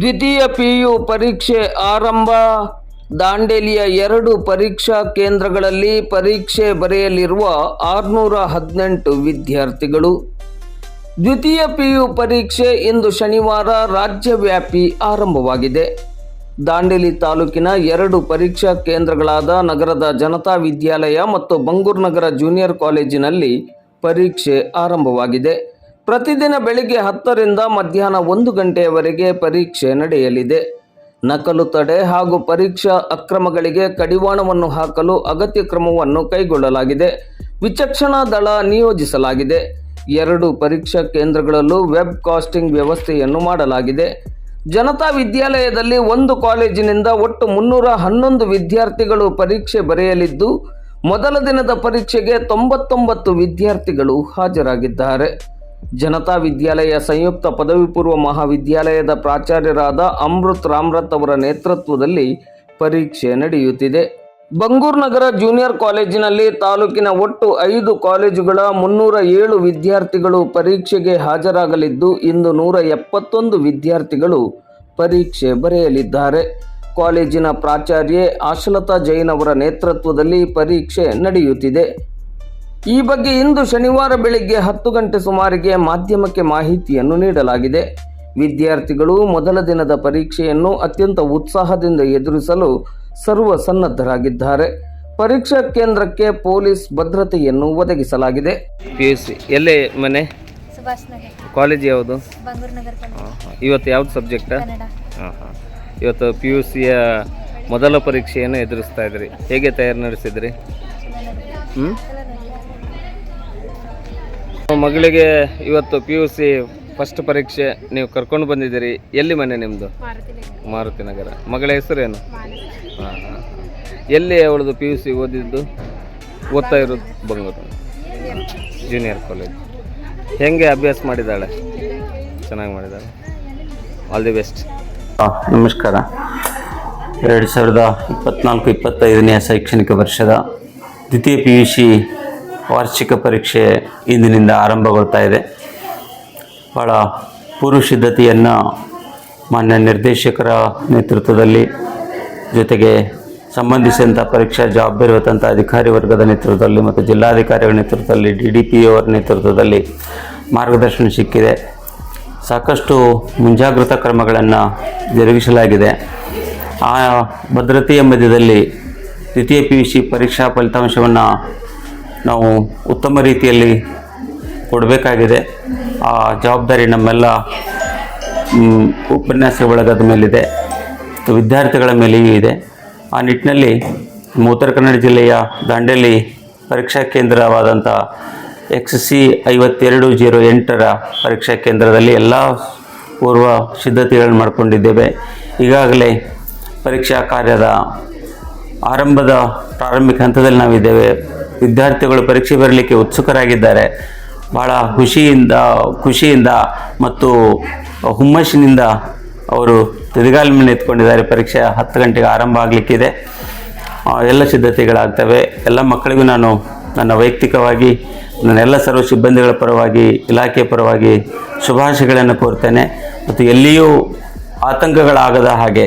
ದ್ವಿತೀಯ ಪಿಯು ಪರೀಕ್ಷೆ ಆರಂಭ. ದಾಂಡೇಲಿಯ ಎರಡು ಪರೀಕ್ಷಾ ಕೇಂದ್ರಗಳಲ್ಲಿ ಪರೀಕ್ಷೆ ಬರೆಯಲಿರುವ ಆರುನೂರ ಹದಿನೆಂಟು ವಿದ್ಯಾರ್ಥಿಗಳು. ದ್ವಿತೀಯ ಪಿಯು ಪರೀಕ್ಷೆ ಇಂದು ಶನಿವಾರ ರಾಜ್ಯವ್ಯಾಪಿ ಆರಂಭವಾಗಿದೆ. ದಾಂಡೇಲಿ ತಾಲೂಕಿನ ಎರಡು ಪರೀಕ್ಷಾ ಕೇಂದ್ರಗಳಾದ ನಗರದ ಜನತಾ ವಿದ್ಯಾಲಯ ಮತ್ತು ಬಂಗೂರು ನಗರ ಜೂನಿಯರ್ ಕಾಲೇಜಿನಲ್ಲಿ ಪರೀಕ್ಷೆ ಆರಂಭವಾಗಿದೆ. ಪ್ರತಿದಿನ ಬೆಳಿಗ್ಗೆ ಹತ್ತರಿಂದ ಮಧ್ಯಾಹ್ನ ಒಂದು ಗಂಟೆಯವರೆಗೆ ಪರೀಕ್ಷೆ ನಡೆಯಲಿದೆ. ನಕಲು ತಡೆ ಹಾಗೂ ಪರೀಕ್ಷಾ ಅಕ್ರಮಗಳಿಗೆ ಕಡಿವಾಣವನ್ನು ಹಾಕಲು ಅಗತ್ಯ ಕ್ರಮವನ್ನು ಕೈಗೊಳ್ಳಲಾಗಿದೆ. ವಿಚಕ್ಷಣಾ ದಳ ನಿಯೋಜಿಸಲಾಗಿದೆ. ಎರಡು ಪರೀಕ್ಷಾ ಕೇಂದ್ರಗಳಲ್ಲೂ ವೆಬ್ ಕಾಸ್ಟಿಂಗ್ ವ್ಯವಸ್ಥೆಯನ್ನು ಮಾಡಲಾಗಿದೆ. ಜನತಾ ವಿದ್ಯಾಲಯದಲ್ಲಿ ಒಂದು ಕಾಲೇಜಿನಿಂದ ಒಟ್ಟು ಮುನ್ನೂರ ಹನ್ನೊಂದು ವಿದ್ಯಾರ್ಥಿಗಳು ಪರೀಕ್ಷೆ ಬರೆಯಲಿದ್ದು, ಮೊದಲ ದಿನದ ಪರೀಕ್ಷೆಗೆ ತೊಂಬತ್ತೊಂಬತ್ತು ವಿದ್ಯಾರ್ಥಿಗಳು ಹಾಜರಾಗಿದ್ದಾರೆ. ಜನತಾ ವಿದ್ಯಾಲಯ ಸಂಯುಕ್ತ ಪದವಿ ಪೂರ್ವ ಮಹಾವಿದ್ಯಾಲಯದ ಪ್ರಾಚಾರ್ಯರಾದ ಅಮೃತ್ ರಾಮ್ರತ್ ಅವರ ನೇತೃತ್ವದಲ್ಲಿ ಪರೀಕ್ಷೆ ನಡೆಯುತ್ತಿದೆ. ಬಂಗೂರು ನಗರ ಜೂನಿಯರ್ ಕಾಲೇಜಿನಲ್ಲಿ ತಾಲೂಕಿನ ಒಟ್ಟು ಐದು ಕಾಲೇಜುಗಳ ಮುನ್ನೂರ ಏಳು ವಿದ್ಯಾರ್ಥಿಗಳು ಪರೀಕ್ಷೆಗೆ ಹಾಜರಾಗಲಿದ್ದು, ಇಂದು ನೂರ ಎಪ್ಪತ್ತೊಂದು ವಿದ್ಯಾರ್ಥಿಗಳು ಪರೀಕ್ಷೆ ಬರೆಯಲಿದ್ದಾರೆ. ಕಾಲೇಜಿನ ಪ್ರಾಚಾರ್ಯೆ ಆಶಲತಾ ಜೈನ್ ಅವರ ನೇತೃತ್ವದಲ್ಲಿ ಪರೀಕ್ಷೆ ನಡೆಯುತ್ತಿದೆ. ಈ ಬಗ್ಗೆ ಇಂದು ಶನಿವಾರ ಬೆಳಿಗ್ಗೆ ಹತ್ತು ಗಂಟೆ ಸುಮಾರಿಗೆ ಮಾಧ್ಯಮಕ್ಕೆ ಮಾಹಿತಿಯನ್ನು ನೀಡಲಾಗಿದೆ. ವಿದ್ಯಾರ್ಥಿಗಳು ಮೊದಲ ದಿನದ ಪರೀಕ್ಷೆಯನ್ನು ಅತ್ಯಂತ ಉತ್ಸಾಹದಿಂದ ಎದುರಿಸಲು ಸರ್ವ ಸನ್ನದ್ಧರಾಗಿದ್ದಾರೆ ಪರೀಕ್ಷಾ ಕೇಂದ್ರಕ್ಕೆ ಪೊಲೀಸ್ ಭದ್ರತೆಯನ್ನು ಒದಗಿಸಲಾಗಿದೆ. ಪಿ ಯು ಸಿ ಎಲ್ಲೇ ಮನೆ ಕಾಲೇಜ್ ಯಾವುದು? ಇವತ್ತು ಯಾವ್ದು ಸಬ್ಜೆಕ್ಟ್? ಕನ್ನಡ. ಹಾಂ ಹಾಂ ಇವತ್ತು ಪಿ ಯು ಸಿಯ ಮೊದಲ ಪರೀಕ್ಷೆಯನ್ನು ಎದುರಿಸ್ತಾ ಇದ್ರಿ. ಹೇಗೆ ತಯಾರು ನಡೆಸಿದ್ರಿ? ಹ್ಞೂ ಮಗಳಿಗೆ ಇವತ್ತು ಪಿ ಯು ಸಿ ಫಸ್ಟ್ ಪರೀಕ್ಷೆ ನೀವು ಕರ್ಕೊಂಡು ಬಂದಿದ್ದೀರಿ. ಎಲ್ಲಿ ಮನೆ ನಿಮ್ಮದು ಮಾರುತಿ ನಗರ. ಮಗಳ ಹೆಸರೇನು ಹಾಂ ಹಾಂ ಎಲ್ಲಿ ಅವಳದು ಪಿ ಯು ಸಿ ಓದಿದ್ದು? ಓದ್ತಾ ಇರೋದು ಬೆಂಗಳೂರು ಜೂನಿಯರ್ ಕಾಲೇಜ್ ಹೆಂಗೆ ಅಭ್ಯಾಸ ಮಾಡಿದ್ದಾಳೆ? ಚೆನ್ನಾಗಿ ಮಾಡಿದ್ದಾಳೆ. ಆಲ್ ದಿ ಬೆಸ್ಟ್ ಆ, ನಮಸ್ಕಾರ. ಎರಡು ಸಾವಿರದ ಇಪ್ಪತ್ನಾಲ್ಕು ಇಪ್ಪತ್ತೈದನೇ ಶೈಕ್ಷಣಿಕ ವರ್ಷದ ದ್ವಿತೀಯ ಪಿ ಯು ಸಿ ವಾರ್ಷಿಕ ಪರೀಕ್ಷೆ ಇಂದಿನಿಂದ ಆರಂಭಗೊಳ್ತಾ ಇದೆ. ಭಾಳ ಪೂರ್ವ ಸಿದ್ಧತೆಯನ್ನು ಮಾನ್ಯ ನಿರ್ದೇಶಕರ ನೇತೃತ್ವದಲ್ಲಿ ಜೊತೆಗೆ ಸಂಬಂಧಿಸಿದಂಥ ಪರೀಕ್ಷಾ ಜವಾಬ್ದಾರಿ ಹೊತ್ತಂಥ ಅಧಿಕಾರಿ ವರ್ಗದ ನೇತೃತ್ವದಲ್ಲಿ ಮತ್ತು ಜಿಲ್ಲಾಧಿಕಾರಿಗಳ ನೇತೃತ್ವದಲ್ಲಿ ಡಿ ಡಿ ಪಿ ಅವರ ನೇತೃತ್ವದಲ್ಲಿ ಮಾರ್ಗದರ್ಶನ ಸಿಕ್ಕಿದೆ. ಸಾಕಷ್ಟು ಮುಂಜಾಗ್ರತಾ ಕ್ರಮಗಳನ್ನು ಜರುಗಿಸಲಾಗಿದೆ. ಆ ಭದ್ರತೆಯ ಮಧ್ಯದಲ್ಲಿ ದ್ವಿತೀಯ ಪಿ ಯು ಸಿ ಪರೀಕ್ಷಾ ಫಲಿತಾಂಶವನ್ನು ನಾವು ಉತ್ತಮ ರೀತಿಯಲ್ಲಿ ಕೊಡಬೇಕಾಗಿದೆ. ಆ ಜವಾಬ್ದಾರಿ ನಮ್ಮೆಲ್ಲ ಉಪನ್ಯಾಸ ಬಳಗದ ಮೇಲಿದೆ. ವಿದ್ಯಾರ್ಥಿಗಳ ಮೇಲೆಯೂ ಇದೆ. ಆ ನಿಟ್ಟಿನಲ್ಲಿ ನಮ್ಮ ಉತ್ತರ ಕನ್ನಡ ಜಿಲ್ಲೆಯ ದಾಂಡೇಲಿ ಪರೀಕ್ಷಾ ಕೇಂದ್ರವಾದಂಥ ಎಕ್ಸ್ ಸಿ ಐವತ್ತೆರಡು ಜೀರೋ ಎಂಟರ ಪರೀಕ್ಷಾ ಕೇಂದ್ರದಲ್ಲಿ ಎಲ್ಲ ಪೂರ್ವ ಸಿದ್ಧತೆಗಳನ್ನು ಮಾಡಿಕೊಂಡಿದ್ದೇವೆ. ಈಗಾಗಲೇ ಪರೀಕ್ಷಾ ಕಾರ್ಯದ ಆರಂಭದ ಪ್ರಾರಂಭಿಕ ಹಂತದಲ್ಲಿ ನಾವಿದ್ದೇವೆ. ವಿದ್ಯಾರ್ಥಿಗಳು ಪರೀಕ್ಷೆ ಬರಲಿಕ್ಕೆ ಉತ್ಸುಕರಾಗಿದ್ದಾರೆ. ಭಾಳ ಖುಷಿಯಿಂದ ಖುಷಿಯಿಂದ ಮತ್ತು ಹುಮ್ಮಸ್ಸಿನಿಂದ ಅವರು ತುದಿಗಾಲ ಮೇಲೆ ನಿಂತ್ಕೊಂಡಿದ್ದಾರೆ. ಪರೀಕ್ಷೆ ಹತ್ತು ಗಂಟೆಗೆ ಆರಂಭ ಆಗಲಿಕ್ಕಿದೆ. ಎಲ್ಲ ಸಿದ್ಧತೆಗಳಾಗ್ತವೆ. ಎಲ್ಲ ಮಕ್ಕಳಿಗೂ ನಾನು ನನ್ನ ವೈಯಕ್ತಿಕವಾಗಿ, ನನ್ನ ಎಲ್ಲ ಸರ್ವ ಸಿಬ್ಬಂದಿಗಳ ಪರವಾಗಿ, ಇಲಾಖೆ ಪರವಾಗಿ ಶುಭಾಶಯಗಳನ್ನು ಕೋರ್ತೇನೆ. ಮತ್ತು ಎಲ್ಲಿಯೂ ಆತಂಕಗಳಾಗದ ಹಾಗೆ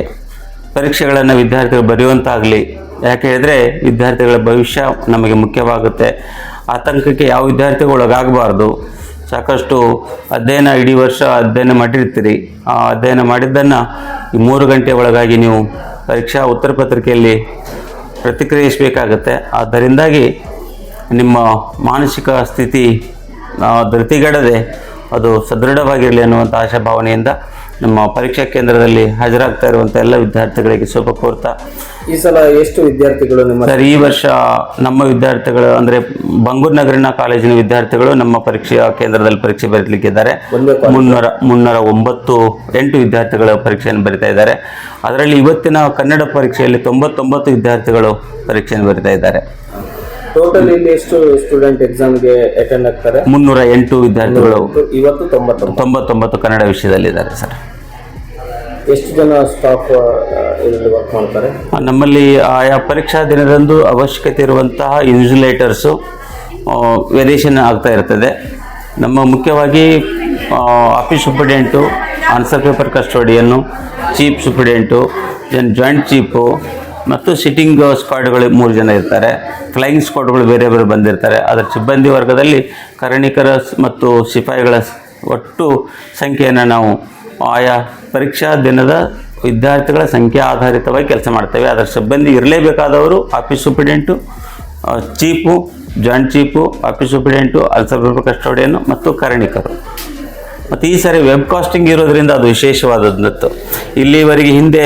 ಪರೀಕ್ಷೆಗಳನ್ನು ವಿದ್ಯಾರ್ಥಿಗಳು ಬರೆಯುವಂತಾಗಲಿ ಯಾಕೆ ಹೇಳಿದರೆ ವಿದ್ಯಾರ್ಥಿಗಳ ಭವಿಷ್ಯ ನಮಗೆ ಮುಖ್ಯವಾಗುತ್ತೆ. ಆತಂಕಕ್ಕೆ ಯಾವ ವಿದ್ಯಾರ್ಥಿಗಳು ಒಳಗಾಗಬಾರ್ದು. ಸಾಕಷ್ಟು ಅಧ್ಯಯನ ಇಡೀ ವರ್ಷ ಅಧ್ಯಯನ ಮಾಡಿರ್ತೀರಿ. ಆ ಅಧ್ಯಯನ ಮಾಡಿದ್ದನ್ನು ಈ ಮೂರು ಗಂಟೆ ಒಳಗಾಗಿ ನೀವು ಪರೀಕ್ಷಾ ಉತ್ತರ ಪತ್ರಿಕೆಯಲ್ಲಿ ಪ್ರತಿಕ್ರಿಯಿಸಬೇಕಾಗತ್ತೆ. ಆದ್ದರಿಂದಾಗಿ ನಿಮ್ಮ ಮಾನಸಿಕ ಸ್ಥಿತಿ ಧೃತಿಗೆಡದೆ ಅದು ಸದೃಢವಾಗಿರಲಿ ಅನ್ನುವಂಥ ಆಶಾಭಾವನೆಯಿಂದ ನಮ್ಮ ಪರೀಕ್ಷಾ ಕೇಂದ್ರದಲ್ಲಿ ಹಾಜರಾಗ್ತಾ ಇರುವಂಥ ಎಲ್ಲ ವಿದ್ಯಾರ್ಥಿಗಳಿಗೆ ಶುಭ ಕೋರ್ತಾ. ಈ ಸಲ ಎಷ್ಟು ವಿದ್ಯಾರ್ಥಿಗಳು ನಿಮ್ಮ ಸರ್ ಈ ವರ್ಷ ನಮ್ಮ ವಿದ್ಯಾರ್ಥಿಗಳು ಅಂದರೆ ಬಂಗೂರು ನಗರಿನ ಕಾಲೇಜಿನ ವಿದ್ಯಾರ್ಥಿಗಳು ನಮ್ಮ ಪರೀಕ್ಷಾ ಕೇಂದ್ರದಲ್ಲಿ ಪರೀಕ್ಷೆ ಬರೀಲಿಕ್ಕಿದ್ದಾರೆ. ಮುನ್ನೂರ ಮುನ್ನೂರ ಒಂಬತ್ತು ಎಂಟು ವಿದ್ಯಾರ್ಥಿಗಳ ಪರೀಕ್ಷೆಯನ್ನು ಬರಿತಾ ಇದ್ದಾರೆ. ಅದರಲ್ಲಿ ಇವತ್ತಿನ ಕನ್ನಡ ಪರೀಕ್ಷೆಯಲ್ಲಿ ತೊಂಬತ್ತೊಂಬತ್ತು ವಿದ್ಯಾರ್ಥಿಗಳು ಪರೀಕ್ಷೆಯನ್ನು ಬರಿತಾ ಇದ್ದಾರೆ. ಟೋಟಲ್ ಇಲ್ಲಿ ಎಷ್ಟು ಸ್ಟೂಡೆಂಟ್ ಎಕ್ಸಾಮ್ಗೆ ಅಟೆಂಡ್ ಆಗ್ತಾರೆ? ಮುನ್ನೂರ ಎಂಟು ವಿದ್ಯಾರ್ಥಿಗಳು ಇವತ್ತು ತೊಂಬತ್ತೊಂಬತ್ತು. ತೊಂಬತ್ತೊಂಬತ್ತು ಕನ್ನಡ ವಿಷಯದಲ್ಲಿದ್ದಾರೆ ಸರ್. ಎಷ್ಟು ಜನ ಸ್ಟಾಫ್ ವರ್ಕ್ ಮಾಡ್ತಾರೆ? ನಮ್ಮಲ್ಲಿ ಆಯಾ ಪರೀಕ್ಷಾ ದಿನದಂದು ಅವಶ್ಯಕತೆ ಇರುವಂತಹ ಇನ್ಸುಲೇಟರ್ಸು ವೇರಿಯೇಷನ್ ಆಗ್ತಾ ಇರ್ತದೆ. ನಮ್ಮ ಮುಖ್ಯವಾಗಿ office superintendent answer paper custodian chief superintendent then joint chief ಮತ್ತು ಸಿಟ್ಟಿಂಗ್ ಸ್ಕ್ವಾಡ್ಗಳು ಮೂರು ಜನ ಇರ್ತಾರೆ. ಫ್ಲೈಯಿಂಗ್ ಸ್ಕ್ವಾಡ್ಗಳು ಬೇರೆ ಬೇರೆ ಬಂದಿರ್ತಾರೆ. ಅದರ ಸಿಬ್ಬಂದಿ ವರ್ಗದಲ್ಲಿ ಕರಣಿಕರ ಮತ್ತು ಸಿಪಾಯಿಗಳ ಒಟ್ಟು ಸಂಖ್ಯೆಯನ್ನು ನಾವು ಆಯಾ ಪರೀಕ್ಷಾ ದಿನದ ವಿದ್ಯಾರ್ಥಿಗಳ ಸಂಖ್ಯೆ ಆಧಾರಿತವಾಗಿ ಕೆಲಸ ಮಾಡ್ತೇವೆ. ಅದರ ಸಿಬ್ಬಂದಿ ಇರಲೇಬೇಕಾದವರು office superintendent chief joint chief office superintendent answer custodian ಮತ್ತು ಕರಣಿಕರು ಮತ್ತು ಈ ಸಾರಿ ವೆಬ್ ಕಾಸ್ಟಿಂಗ್ ಇರೋದ್ರಿಂದ ಅದು ವಿಶೇಷವಾದದ್ದು. ಇಲ್ಲಿವರೆಗೆ ಹಿಂದೆ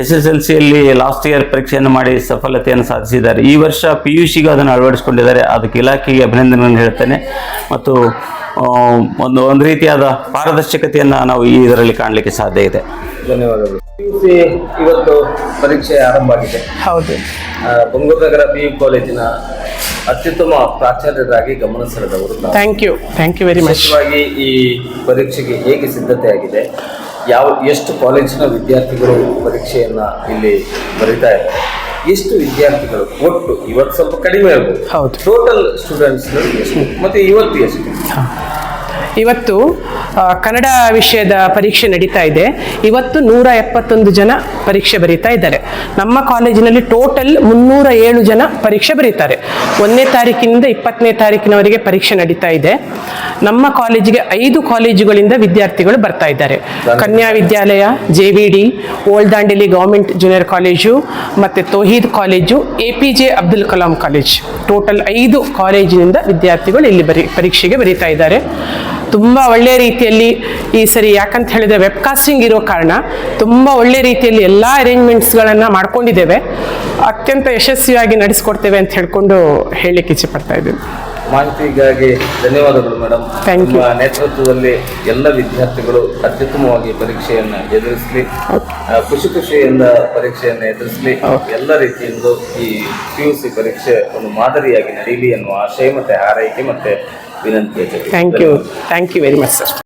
ಎಸ್ ಎಸ್ ಎಲ್ ಸಿಯಲ್ಲಿ ಲಾಸ್ಟ್ ಇಯರ್ ಪರೀಕ್ಷೆಯನ್ನು ಮಾಡಿ ಸಫಲತೆಯನ್ನು ಸಾಧಿಸಿದ್ದಾರೆ. ಈ ವರ್ಷ ಪಿ ಯು ಸಿಗೂ ಅದನ್ನು ಅಳವಡಿಸಿಕೊಂಡಿದ್ದಾರೆ. ಅದಕ್ಕೆ ಇಲಾಖೆಗೆ ಅಭಿನಂದನೆಗಳನ್ನು ಹೇಳ್ತೇನೆ. ಮತ್ತು ಒಂದು ಒಂದು ರೀತಿಯಾದ ಪಾರದರ್ಶಕತೆಯನ್ನು ನಾವು ಈ ಇದರಲ್ಲಿ ಕಾಣಲಿಕ್ಕೆ ಸಾಧ್ಯ ಇದೆ. ಧನ್ಯವಾದಗಳು. ಪಿ ಯು ಸಿ ಇವತ್ತು ಪರೀಕ್ಷೆ ಆರಂಭ ಆಗಿದೆ. ಹೌದು. ಬೆಂಗಳೂರು ನಗರ ಪಿ ಯು ಕಾಲೇಜಿನ ಅತ್ಯುತ್ತಮ ಪ್ರಾಚಾರ್ಯರಾಗಿ ಗಮನ ಸೆಳೆದವರು. Thank you thank you very much ಈ ಪರೀಕ್ಷೆಗೆ ಹೇಗೆ ಸಿದ್ಧತೆ ಆಗಿದೆ ಯಾವ ಎಷ್ಟು ಕಾಲೇಜಿನ ವಿದ್ಯಾರ್ಥಿಗಳು ಪರೀಕ್ಷೆಯನ್ನ ಇಲ್ಲಿ ಬರೀತಾ ಇದ್ದಾರೆ? ಎಷ್ಟು ವಿದ್ಯಾರ್ಥಿಗಳು? ಒಟ್ಟು ಇವತ್ತು ಸ್ವಲ್ಪ ಕಡಿಮೆ ಹೌದು. ಟೋಟಲ್ ಸ್ಟೂಡೆಂಟ್ಸ್ ಎಷ್ಟು? ಮತ್ತೆ ಇವತ್ತು ಎಷ್ಟು? ಇವತ್ತು ಕನ್ನಡ ವಿಷಯದ ಪರೀಕ್ಷೆ ನಡೀತಾ ಇದೆ. ಇವತ್ತು ನೂರ ಎಪ್ಪತ್ತೊಂದು ಜನ ಪರೀಕ್ಷೆ ಬರೀತಾ ಇದ್ದಾರೆ. ನಮ್ಮ ಕಾಲೇಜಿನಲ್ಲಿ ಟೋಟಲ್ ಮುನ್ನೂರ ಏಳು ಜನ ಪರೀಕ್ಷೆ ಬರೀತಾರೆ. ಒಂದನೇ ತಾರೀಕಿನಿಂದ ಇಪ್ಪತ್ತನೇ ತಾರೀಕಿನವರೆಗೆ ಪರೀಕ್ಷೆ ನಡೀತಾ ಇದೆ. ನಮ್ಮ ಕಾಲೇಜಿಗೆ ಐದು ಕಾಲೇಜುಗಳಿಂದ ವಿದ್ಯಾರ್ಥಿಗಳು ಬರ್ತಾ ಇದ್ದಾರೆ. Kanya Vidyalaya J V D old Dandeli government junior college ಮತ್ತು Tohid college A P J Abdul Kalam college. Total ಐದು ಕಾಲೇಜಿನಿಂದ ವಿದ್ಯಾರ್ಥಿಗಳು ಇಲ್ಲಿ ಬರೀ ಪರೀಕ್ಷೆಗೆ ಬರೀತಾ ಇದ್ದಾರೆ. ತುಂಬ ಒಳ್ಳೆಯ ರೀತಿಯಲ್ಲಿ ಈ ಸರಿ ಯಾಕಂತ ಹೇಳಿದ್ರೆ ವೆಬ್ಕಾಸ್ಟಿಂಗ್ ಇರೋ ಕಾರಣ ತುಂಬ ಒಳ್ಳೆ ರೀತಿಯಲ್ಲಿ ಎಲ್ಲ ಅರೇಂಜ್ಮೆಂಟ್ಸ್ಗಳನ್ನು ಮಾಡ್ಕೊಂಡಿದ್ದೇವೆ. ಅತ್ಯಂತ ಯಶಸ್ವಿಯಾಗಿ ನಡೆಸ್ಕೊಡ್ತೇವೆ ಅಂತ ಹೇಳ್ಕೊಂಡು ಹೇಳಲಿಕ್ಕೆ ಇಚ್ಛೆ ಪಡ್ತಾ ಇದ್ದೀವಿ ಮಾಹಿತಿಗಾಗಿ ಧನ್ಯವಾದಗಳು ಮೇಡಮ್ ಥ್ಯಾಂಕ್ ಯು ನೇತೃತ್ವದಲ್ಲಿ ಎಲ್ಲ ವಿದ್ಯಾರ್ಥಿಗಳು ಅತ್ಯುತ್ತಮವಾಗಿ ಪರೀಕ್ಷೆಯನ್ನು ಎದುರಿಸಲಿ. ಖುಷಿ ಖುಷಿಯಿಂದ ಪರೀಕ್ಷೆಯನ್ನು ಎದುರಿಸಲಿ. ಎಲ್ಲ ರೀತಿಯಿಂದ ಈ ಪಿ ಯು ಸಿ ಪರೀಕ್ಷೆ ಒಂದು ಮಾದರಿಯಾಗಿ ನಡೀಲಿ ಎನ್ನುವ ಆಶಯ ಮತ್ತೆ ಹಾರೈಕೆ ಮತ್ತೆ ವಿನಂತಿ thank you thank you very much sir